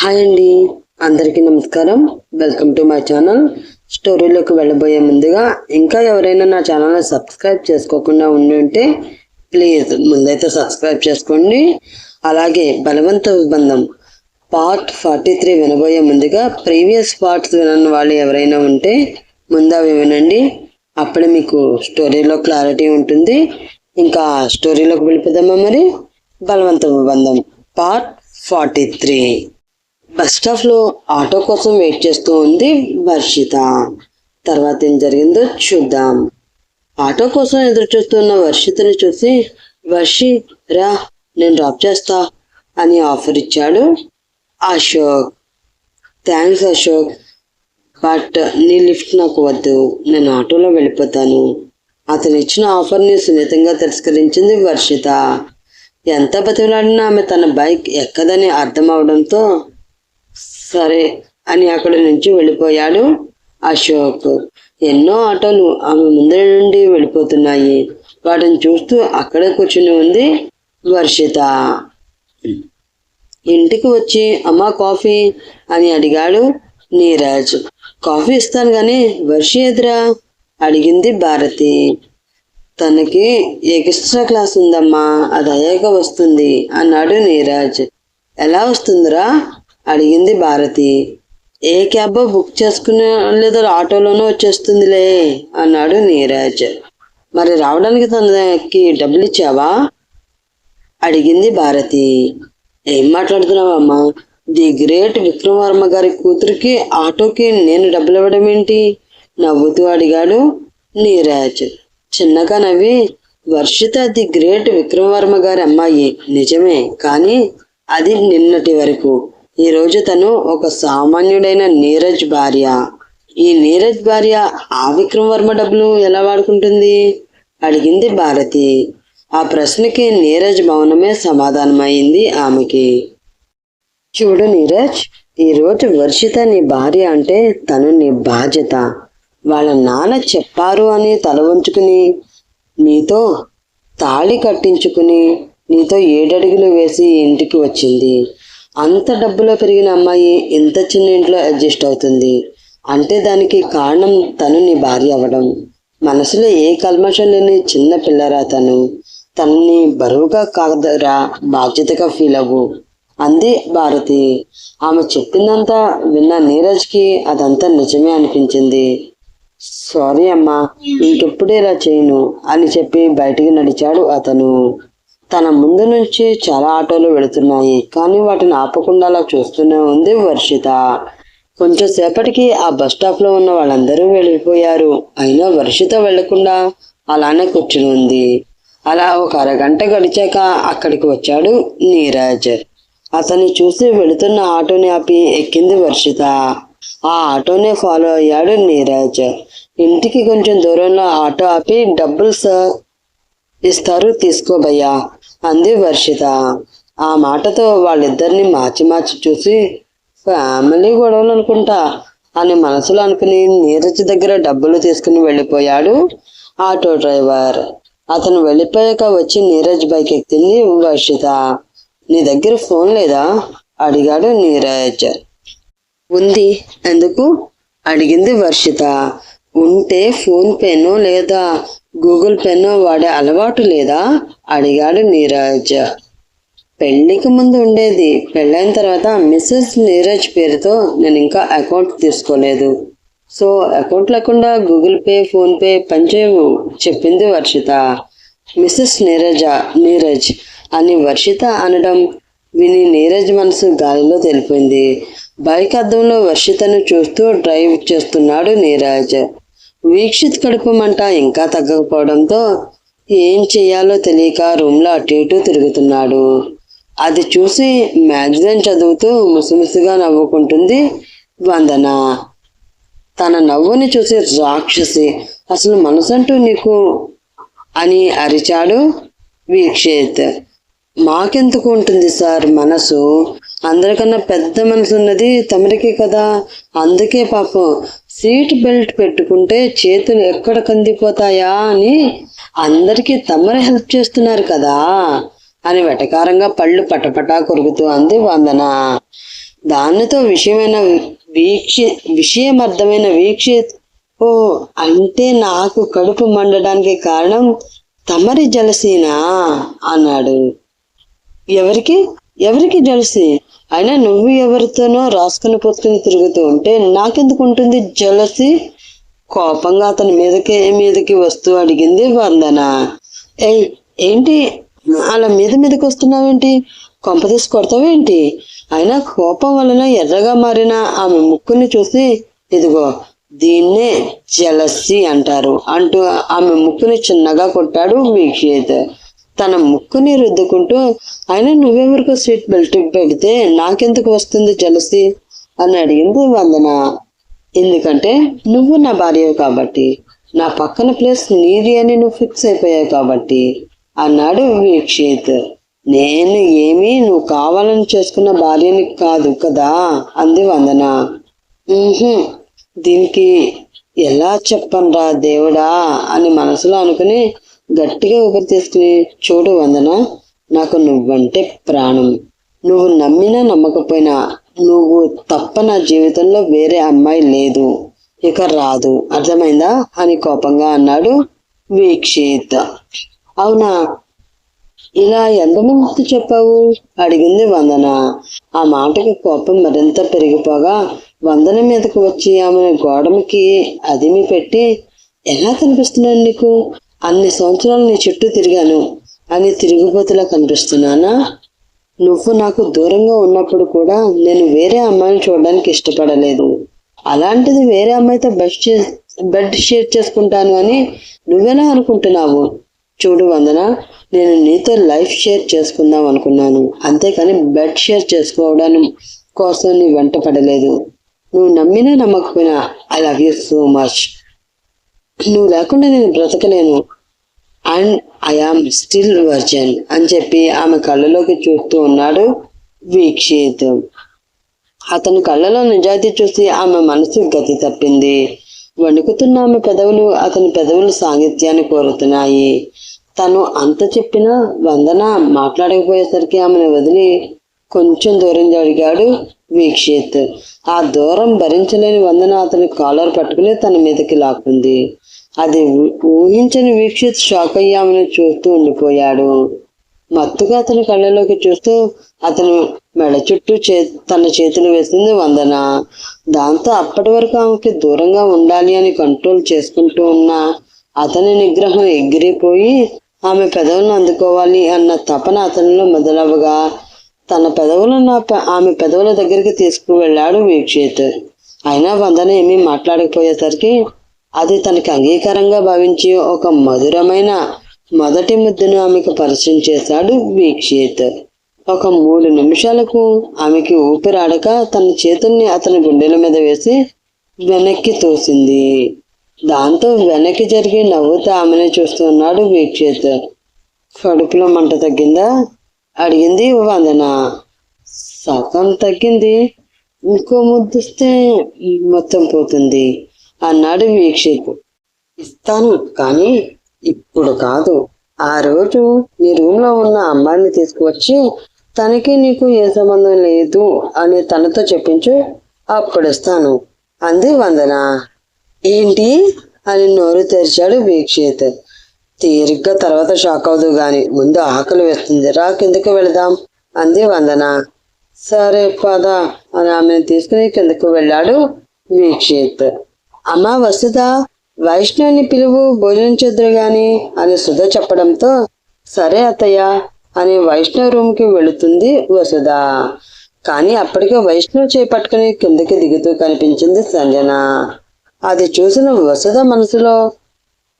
Hi అండి. అందరికీ నమస్కారం. వెల్కమ్ టు మై ఛానల్ స్టోరీలోకి వెళ్ళబోయే ముందుగా ఇంకా ఎవరైనా నా ఛానల్ని సబ్స్క్రైబ్ చేసుకోకుండా ఉండి ఉంటే ప్లీజ్ ముందైతే సబ్స్క్రైబ్ చేసుకోండి. అలాగే బలవంత బంధం పార్ట్ ఫార్టీ త్రీ వినబోయే ముందుగా ప్రీవియస్ పార్ట్స్ వినని వాళ్ళు ఎవరైనా ఉంటే ముందు అవి వినండి. అప్పుడే మీకు స్టోరీలో క్లారిటీ ఉంటుంది. ఇంకా స్టోరీలోకి వెళ్ళిపోదామా మరి? Balavantha Bandham part forty three bus స్టాప్లో auto కోసం వెయిట్ చేస్తూ ఉంది వర్షిత. తర్వాత ఏం జరిగిందో చూద్దాం. ఆటో కోసం ఎదురు చూస్తున్న వర్షితని చూసి వర్షి రా నేను డ్రాప్ చేస్తా అని ఆఫర్ ఇచ్చాడు అశోక్. థ్యాంక్స్ అశోక్ బట్ నీ లిఫ్ట్ నాకు వద్దు నేను ఆటోలో వెళ్ళిపోతాను అతను ఇచ్చిన ఆఫర్ని సున్నితంగా తిరస్కరించింది వర్షిత. ఎంత బతిలాడినా ఆమె తన బైక్ ఎక్కదని అర్థం అవడంతో సరే అని అక్కడి నుంచి వెళ్ళిపోయాడు అశోక్. ఎన్నో ఆటోలు ఆమె ముందర నుండి వెళ్ళిపోతున్నాయి. వాటిని చూస్తూ అక్కడే కూర్చుని ఉంది వర్షిత. ఇంటికి వచ్చి అమ్మ కాఫీ అని అడిగాడు నీరజ్. కాఫీ ఇస్తాను కానీ వర్షి ఎదురా? అడిగింది భారతి. తనకి ఎక్స్ట్రా క్లాస్ ఉందమ్మా అది అయ్యాక వస్తుంది అన్నాడు నీరజ్. ఎలా వస్తుందిరా? అడిగింది భారతి. ఏ క్యాబ్ బుక్ చేసుకునే లేదా ఆటోలోనూ వచ్చేస్తుందిలే అన్నాడు నీరజ్. మరి రావడానికి తనకి డబ్బులు ఇచ్చావా? అడిగింది భారతి. ఏం మాట్లాడుతున్నావమ్మా? ది గ్రేట్ విక్రమవర్మ గారి కూతురికి ఆటోకి నేను డబ్బులు ఇవ్వడం ఏంటి? నవ్వుతూ అడిగాడు నీరజ్. చిన్నగా నవ్వి వర్షిత ది గ్రేట్ విక్రమవర్మ గారి అమ్మాయి. నిజమే కానీ అది నిన్నటి వరకు. ఈరోజు తను ఒక సామాన్యుడైన నీరజ్ భార్య. ఈ నీరజ్ భార్య ఆ విక్రమవర్మ డబ్బులు ఎలా వాడుకుంటుంది? అడిగింది భారతి. ఆ ప్రశ్నకి నీరజ్ మౌనమే సమాధానమైంది ఆమెకి. చూడు నీరజ్ ఈరోజు వర్షిత నీ భార్య అంటే తను నీ బాధ్యత. వాళ్ళ నాన్న చెప్పారు అని తల వంచుకుని నీతో తాళి కట్టించుకుని నీతో ఏడడుగులు వేసి ఇంటికి వచ్చింది. అంత డబ్బులో పెరిగిన అమ్మాయి ఇంత చిన్న ఇంట్లో అడ్జస్ట్ అవుతుంది. అంటే దానికి కారణం తను నీ భార్య అవ్వడం. మనసులో ఏ కల్మషం లేని చిన్న పిల్లరా తను. తనని బరువుగా కాదరా బాధ్యతగా ఫీల్ అవ్వు. అంది భారతి. ఆమె చెప్పిందంతా విన్న నీరజ్కి అదంతా నిజమే అనిపించింది. సారీ అమ్మా ఇంకెప్పుడు ఇలా చేయను అని చెప్పి బయటికి నడిచాడు అతను. తన ముందు నుంచి చాలా ఆటోలు వెళుతున్నాయి. కానీ వాటిని ఆపకుండా అలా చూస్తూనే ఉంది వర్షిత. కొంచెం సేపటికి ఆ బస్ స్టాప్లో ఉన్న వాళ్ళందరూ వెళ్ళిపోయారు. అయినా వర్షిత వెళ్ళకుండా అలానే కూర్చుని ఉంది. అలా ఒక అరగంట గడిచాక అక్కడికి వచ్చాడు నీరజ్. అతన్ని చూసి వెళుతున్న ఆటోని ఆపి ఎక్కింది వర్షిత. ఆ ఆటోనే ఫాలో అయ్యాడు నీరజ్. ఇంటికి కొంచెం దూరంలో ఆటో ఆపి డబ్బులు సార్ ఇస్తారు తీసుకోబయ్యా అంది వర్షిత ఆ మాటతో వాళ్ళిద్దరిని మార్చి మార్చి చూసి ఫ్యామిలీ గొడవలు అనుకుంటా అని మనసులో అనుకుని నీరజ్ దగ్గర డబ్బులు తీసుకుని వెళ్ళిపోయాడు ఆటో డ్రైవర్. అతను వెళ్ళిపోయాక వచ్చి నీరజ్ బైక్ ఎక్కింది వర్షిత నీ దగ్గర ఫోన్ లేదా? అడిగాడు నీరజ్. ఉంది. ఎందుకు? అడిగింది వర్షిత ఉంటే ఫోన్ పేనో లేదా గూగుల్ పేనో వాడే అలవాటు లేదా? అడిగాడు నీరజ్. పెళ్ళికి ముందు ఉండేది. పెళ్ళైన తర్వాత మిస్సెస్ నీరజ్ పేరుతో నేను ఇంకా అకౌంట్ తీసుకోలేదు. సో అకౌంట్ లేకుండా గూగుల్ పే ఫోన్ పే పనిచేయవు చెప్పింది వర్షిత. మిస్సెస్ నీరజ నీరజ్ అని వర్షిత అనడం విని నీరజ్ మనసు గాలిలో తెలిపింది బైక్ అద్దంలో వర్షితను చూస్తూ డ్రైవ్ చేస్తున్నాడు నీరజ్. వీక్షిత్ కడుపు మంట ఇంకా తగ్గకపోవడంతో ఏం చేయాలో తెలియక రూమ్లో అటు ఇటు తిరుగుతున్నాడు. అది చూసి మ్యాగజైన్ చదువుతూ ముసిముసిగా నవ్వుకుంటుంది వందన. తన నవ్వుని చూసి రాక్షసి అసలు మనసంటూ నీకు అని అరిచాడు వీక్షిత్. మాకెందుకు ఉంటుంది సార్ మనసు? అందరికన్నా పెద్ద మనసు ఉన్నది తమరికే కదా? అందుకే పాపం సీట్ బెల్ట్ పెట్టుకుంటే చేతులు ఎక్కడ కందిపోతాయా అని అందరికీ తమరు హెల్ప్ చేస్తున్నారు కదా అని వెటకారంగా పళ్ళు పటపటా కొరుకుతూ అంది వందన. దానితో విషయమైన వీక్ష విషయమర్థమైన వీక్ష ఓ అంటే నాకు కడుపు మండడానికి కారణం తమరి జలసీనా అన్నాడు. ఎవరికి? ఎవరికి జలసీ అయినా నువ్వు ఎవరితోనో రాసుకుని పొత్తుకుని తిరుగుతూ ఉంటే నాకెందుకు ఉంటుంది జలసి కోపంగా అతని మీదకి మీదకి వస్తూ అడిగింది వందన ఏ ఏంటి? అలా మీద మీదకి వస్తున్నావేంటి? కొంప తీసి కొడతావేంటి? అయినా కోపం వలన ఎర్రగా మారిన ఆమె ముక్కుని చూసి ఇదిగో దీన్నే జలసి అంటారు అంటూ ఆమె ముక్కుని చిన్నగా కొట్టాడు వీక్షిత్ తన ముక్కుని రుద్దుకుంటూ అయినా నువ్వెవరికో సీట్ బెల్ట్ పెడితే నాకెందుకు వస్తుంది జలసి? అని అడిగింది వందన. ఎందుకంటే నువ్వు నా భార్యవు కాబట్టి నా పక్కన ప్లేస్ నీది అని నువ్వు ఫిక్స్ అయిపోయావు కాబట్టి అన్నాడు వీక్షిత్. నేను ఏమీ నువ్వు కావాలని చేసుకున్న భార్యని కాదు కదా? అంది వందన. దీనికి ఎలా చెప్పనరా దేవుడా? అని మనసులో అనుకుని గట్టిగా ఊపిరి తీసుకుని చూడు వందన? నాకు నువ్వంటే ప్రాణం. నువ్వు నమ్మినా నమ్మకపోయినా నువ్వు తప్ప నా జీవితంలో వేరే అమ్మాయి లేదు. ఇక రాదు. అర్థమైందా? అని కోపంగా అన్నాడు వీక్షిత్. అవునా? ఇలా ఎంతమంది చెప్పావు? అడిగింది వందన. ఆ మాటకి కోపం మరింత పెరిగిపోగా వందన మీదకు వచ్చి ఆమెను గోడమికి అదిమి పెట్టి ఎలా కనిపిస్తున్నాను నీకు? అన్ని సంవత్సరాలు నీ చుట్టూ తిరిగాను. అని తిరుగుబోతులా కనిపిస్తున్నానా? నువ్వు నాకు దూరంగా ఉన్నప్పుడు కూడా నేను వేరే అమ్మాయిని చూడడానికి ఇష్టపడలేదు. అలాంటిది వేరే అమ్మాయితో బెడ్ చే బెడ్ షేర్ చేసుకుంటాను అని నువ్వేనా అనుకుంటున్నావు? చూడు వందన నేను నీతో లైఫ్ షేర్ చేసుకుందాం అనుకున్నాను. అంతేకాని బెడ్ షేర్ చేసుకోవడం కోసం నీ వెంట పడలేదు. నువ్వు నమ్మినా నమ్మకపోయినా I love you so much. నువ్వు లేకుండా నేను బ్రతకలేను. అండ్ ఐ స్టిల్ వర్జన్ అని చెప్పి ఆమె కళ్ళలోకి చూస్తూ ఉన్నాడు వీక్షిత్. అతని కళ్ళలో నిజాయితీ చూసి ఆమె మనసు గతి తప్పింది. వణుకుతున్న ఆమె పెదవులు అతని పెదవులు సాంగిత్యాన్ని కోరుతున్నాయి. తను అంత చెప్పినా వందన మాట్లాడకపోయేసరికి ఆమెను వదిలి కొంచెం దూరం జరిగాడు. వీక్షిత్ ఆ దూరం భరించలేని వందన అతని కాలర్ పట్టుకుని తన మీదకి లాక్కుంది. అది ఊహించని వీక్షిత్ షాక్ అయ్యామని చూస్తూ ఉండిపోయాడు. మత్తుగా అతని కళ్ళలోకి చూస్తూ అతను మెడ చుట్టూ చే తన చేతులు వేసింది వందన. దాంతో అప్పటి వరకు ఆమెకి దూరంగా ఉండాలి అని కంట్రోల్ చేసుకుంటూ ఉన్న అతని నిగ్రహం ఎగిరిపోయి ఆమె పెదవులను అందుకోవాలి అన్న తపన అతనిలో మొదలవగా తన పెదవులను ఆమె పెదవుల దగ్గరికి తీసుకువెళ్ళాడు వీక్షిత్. అయినా వందన ఏమీ మాట్లాడకపోయేసరికి అది తనకి అంగీకారంగా భావించి ఒక మధురమైన మొదటి ముద్దును ఆమెకు పరిచయం చేశాడు వీక్షిత్. ఒక మూడు నిమిషాలకు ఆమెకి ఊపిరాడక తన చేతుల్ని అతని గుండెల మీద వేసి వెనక్కి తోసింది. దాంతో వెనక్కి జరిగి నవ్వుతూ ఆమెను చూస్తున్నాడు వీక్షిత్. కడుపులో మంట తగ్గిందా? అడిగింది వందన. సగం తగ్గింది. ఇంకో ముద్దిస్తే మొత్తం పోతుంది అన్నాడు వీక్షిత్. ఇస్తాను కానీ ఇప్పుడు కాదు. ఆ రోజు నీ రూమ్లో ఉన్న అమ్మాయిని తీసుకువచ్చి తనకి నీకు ఏ సంబంధం లేదు అని తనతో చెప్పించు అప్పుడు ఇస్తాను అంది వందన. ఏంటి? అని నోరు తెరిచాడు వీక్షిత్. తీరిగ్గా తర్వాత షాక్ అవదు గాని ముందు ఆకలి వేస్తుంది. రా కిందకి వెళదాం. అంది వందన. సరే పద అని ఆమెను తీసుకుని కిందకు వెళ్ళాడు వీక్షిత్. అమ్మా వసుధ వైష్ణవిని పిలువు భోజనం చేద్దరు గాని అని సుధ చెప్పడంతో సరే అత్తయ్య అని వైష్ణవ్ రూమ్కి వెళుతుంది వసుధ. కానీ అప్పటికే వైష్ణవ్ చేపట్టుకుని కిందకి దిగుతూ కనిపించింది సంజన. అది చూసిన వసుధ మనసులో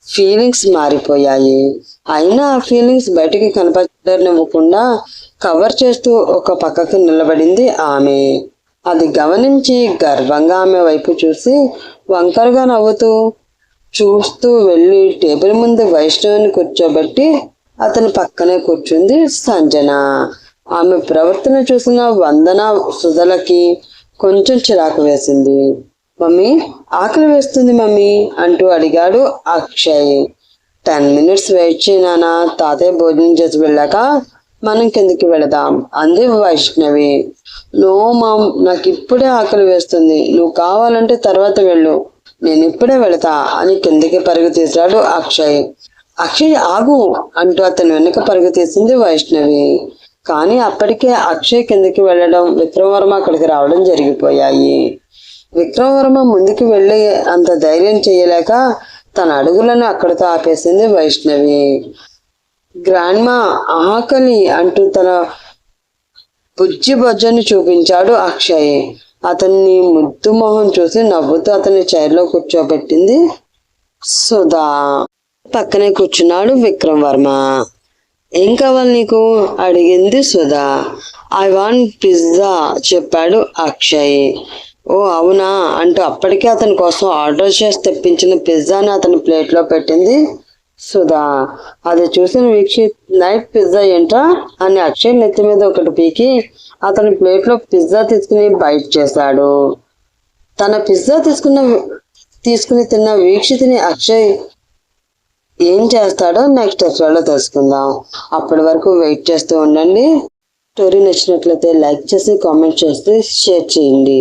ఫీలింగ్స్ మారిపోయాయి. అయినా ఆ ఫీలింగ్స్ బయటికి కనపడనివ్వకుండా కవర్ చేస్తూ ఒక పక్కకు నిలబడింది ఆమె. అది గమనించి గర్వంగా ఆమె వైపు చూసి వంకరగా నవ్వుతూ చూస్తూ వెళ్ళి టేబుల్ ముందు వైష్ణవిని కూర్చోబెట్టి అతని పక్కనే కూర్చుంది సంజన. ఆమె ప్రవర్తన చూసిన వందన సుధలకి కొంచెం చిరాకు వేసింది. మమ్మీ ఆకలి వేస్తుంది మమ్మీ అంటూ అడిగాడు అక్షయ్. టెన్ మినిట్స్ వెయిట్ చేయనా తాతయ్య భోజనం చేసి వెళ్ళాక మనం కిందకి వెళదాం అంది వైష్ణవి. నో మామ్ నాకు ఇప్పుడే ఆకలి వేస్తుంది. నువ్వు కావాలంటే తర్వాత వెళ్ళు. నేను ఇప్పుడే వెళతా అని కిందకి పరుగు తీశాడు అక్షయ్. అక్షయ్ ఆగు అంటూ అతను వెనుక పరుగు తీసింది వైష్ణవి. కానీ అప్పటికే అక్షయ్ కిందకి వెళ్ళడం విక్రమవర్మ అక్కడికి రావడం జరిగిపోయాయి. విక్రమవర్మ ముందుకు వెళ్ళి అంత ధైర్యం చేయలేక తన అడుగులను అక్కడితో ఆపేసింది వైష్ణవి. గ్రాండ్మా ఆకలి అంటూ తన బుజ్జి బొజ్జని చూపించాడు అక్షయ్. అతన్ని ముద్దు మొహం చూసి నవ్వుతూ అతని చైర్లో కూర్చోబెట్టింది సుధా. పక్కనే కూర్చున్నాడు విక్రమ్ వర్మ ఏం కావాలి నీకు? అడిగింది సుధా. ఐ వాంట్ పిజ్జా చెప్పాడు అక్షయ్. ఓ అవునా? అంటూ అప్పటికే అతని కోసం ఆర్డర్ చేసి తెప్పించిన పిజ్జాని అతని ప్లేట్లో పెట్టింది సుధా. అది చూసిన వీక్షి నైట్ పిజ్జా ఏంట్రా? అని అక్షయ్ నెత్తి మీద ఒకటి పీకి అతని ప్లేట్లో పిజ్జా తీసుకుని బైట్ చేశాడు. తన పిజ్జా తీసుకున్న తీసుకుని తిన్న వీక్షితిని అక్షయ్ ఏం చేస్తాడో నెక్స్ట్ ఎపిసోడ్లో తెలుసుకుందాం. అప్పటి వరకు వెయిట్ చేస్తూ ఉండండి. స్టోరీ నచ్చినట్లయితే లైక్ చేసి కామెంట్ చేస్తే షేర్ చేయండి.